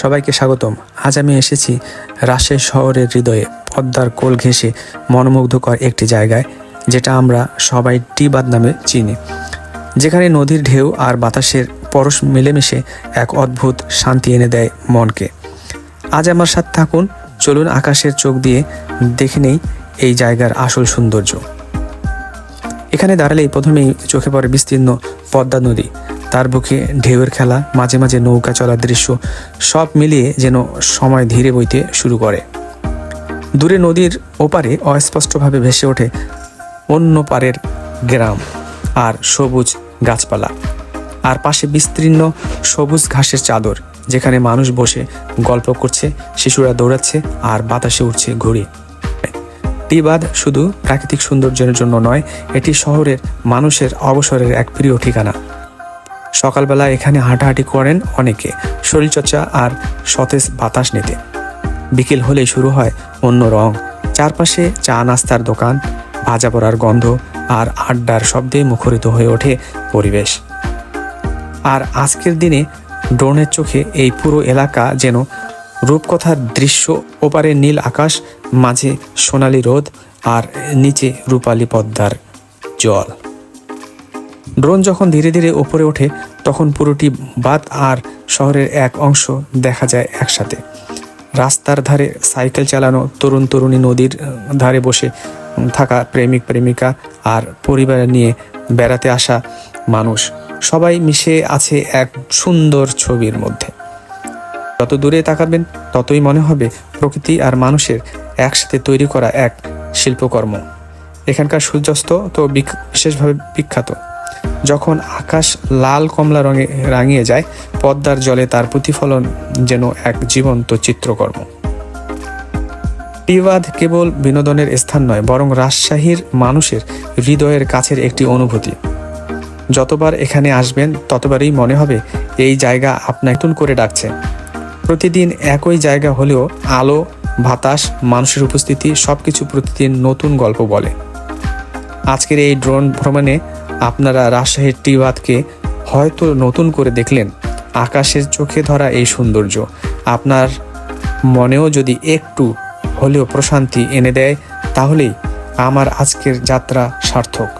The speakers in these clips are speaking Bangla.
সবাইকে স্বাগতম। আজ আমি এসেছি রাজশাহী শহরের হৃদয়ে। পদ্মার কোল ঘেঁষে মনোমুগ্ধকর একটি জায়গায়, যেটা আমরা সবাই টিবাদ নামে চিনি। যেখানে নদীর ঢেউ আর বাতাসের পরশ মিলেমিশে এক অদ্ভুত শান্তি এনে দেয় মনকে। আজ আমার সাথে থাকুন, চলুন আকাশের চোখ দিয়ে দেখে নেই এই জায়গার আসল সৌন্দর্য। এখানে দাঁড়ালেই প্রথমেই চোখে পড়ে বিস্তীর্ণ পদ্মা নদী। তার বুকে ঢেউয়ের খেলা, মাঝে মাঝে নৌকা চলার দৃশ্য, সব মিলিয়ে যেন সময় ধীরে বইতে শুরু করে। দূরে নদীর ওপারে অস্পষ্টভাবে ভেসে ওঠে অন্য পারের গ্রাম আর সবুজ গাছপালা। আর পাশে বিস্তীর্ণ সবুজ ঘাসের চাদর, যেখানে মানুষ বসে গল্প করছে, শিশুরা দৌড়াচ্ছে আর বাতাসে উঠছে ঘুড়ি। টিবাদ শুধু প্রাকৃতিক সৌন্দর্যের জন্য নয়, এটি শহরের মানুষের অবসরের এক প্রিয় ঠিকানা। সকালবেলা এখানে হাঁটাহাঁটি করেন অনেকে। শরীরচর্চা আর সতেজ বাতাস নিতে। বিকেল হলেই শুরু হয় অন্য রং। চারপাশে চা নাস্তার দোকান ভাজা পড়ার গন্ধ আর আড্ডার শব্দে মুখরিত হয়ে ওঠে পরিবেশ। আর আজকের দিনে ড্রোনের চোখে এই পুরো এলাকা যেন রূপকথার দৃশ্য, ওপারে নীল আকাশ, মাঝে সোনালি রোদ আর নিচে রূপালী পদ্মার জল। ড্রোন যখন ধীরে ধীরে উপরে ওঠে, তখন পুরোটি বাদ আর শহরের এক অংশ দেখা যায় একসাথে। রাস্তার ধারে সাইকেল চালানো তরুণ তরুণী নদীর ধারে বসে থাকা প্রেমিক প্রেমিকা আর পরিবার নিয়ে বেড়াতে আসা মানুষ। সবাই মিশে আছে এক সুন্দর ছবির মধ্যে। যত দূরে তাকাবেন, ততই মনে হবে প্রকৃতি আর মানুষের একসাথে তৈরি করা এক শিল্পকর্ম। এখানকার সূর্যাস্ত তো বিশেষভাবে বিখ্যাত। যখন আকাশ লাল কমলা রঙে রাঙিয়ে যায়, পদ্মার জলে তার প্রতিফলন যেন এক জীবন্ত চিত্রকর্ম। টিবাদ কেবল বিনোদনের স্থান নয়, বরং রাজশাহীর মানুষের হৃদয়ের কাছের একটি অনুভূতি। যতবার এখানে আসবেন, ততবারই মনে হবে এই জায়গা আপনার নতুন করে ডাকছে। প্রতিদিন একই জায়গা হলেও আলো, বাতাস, মানুষের উপস্থিতি সবকিছু প্রতিদিন নতুন গল্প বলে। আজকের এই ড্রোন ভ্রমণে আপনারা রাজশাহীর টিবাদকে হয়তো নতুন করে দেখলেন। আকাশের চোখে ধরা এই সৌন্দর্য। আপনার মনেও যদি একটু হলেও প্রশান্তি এনে দেয়, তাহলেই আমার আজকের যাত্রা সার্থক।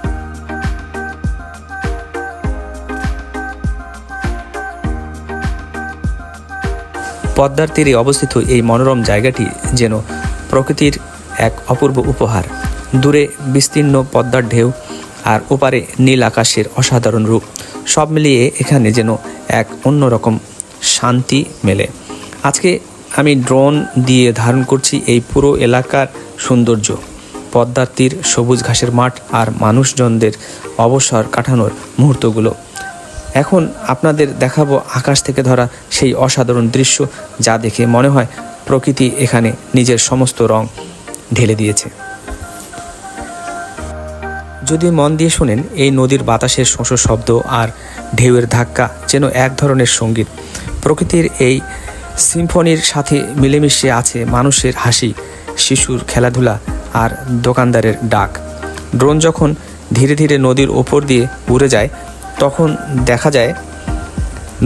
পদ্মার তীরে অবস্থিত এই মনোরম জায়গাটি যেন প্রকৃতির এক অপূর্ব উপহার। দূরে বিস্তীর্ণ পদ্মার ঢেউ আর ওপারে নীল আকাশের অসাধারণ রূপ। সব মিলিয়ে এখানে যেন এক অন্যরকম শান্তি মেলে। আজকে আমি ড্রোন দিয়ে ধারণ করছি এই পুরো এলাকার সৌন্দর্য। পদ্মার তীর সবুজ ঘাসের মাঠ আর মানুষজনদের অবসর কাটানোর মুহূর্তগুলো। এখন আপনাদের দেখাবো আকাশ থেকে ধরা সেই অসাধারণ দৃশ্য যা দেখে মনে হয় প্রকৃতি এখানে নিজের সমস্ত রং ঢেলে দিয়েছে। যদি মন দিয়ে শোনেন, এই নদীর বাতাসের শোষ শব্দ আর ঢেউয়ের ধাক্কা যেন এক ধরনের সংগীত। প্রকৃতির এই সিম্ফনির সাথে মিলেমিশে আছে মানুষের হাসি, শিশুর খেলাধুলা আর দোকানদারের ডাক। ড্রোন যখন ধীরে ধীরে নদীর ওপর দিয়ে উড়ে যায়, তখন দেখা যায়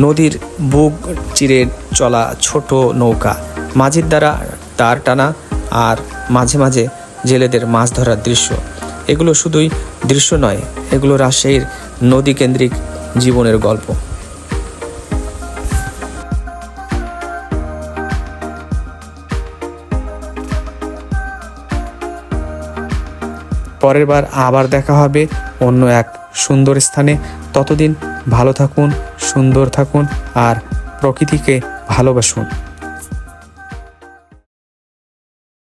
নদীর বুক চিরে চলা ছোট নৌকা। মাঝির দ্বারা তার টানা আর মাঝে মাঝে জেলেদের মাছ ধরার দৃশ্য। এগুলো শুধুই দৃশ্য নয়, এগুলো রাজশাহীর নদী কেন্দ্রিক জীবনের গল্প। পরের বার আবার দেখা হবে অন্য এক সুন্দর স্থানে। ততদিন ভালো থাকুন, সুন্দর থাকুন আর প্রকৃতিকে ভালোবাসুন।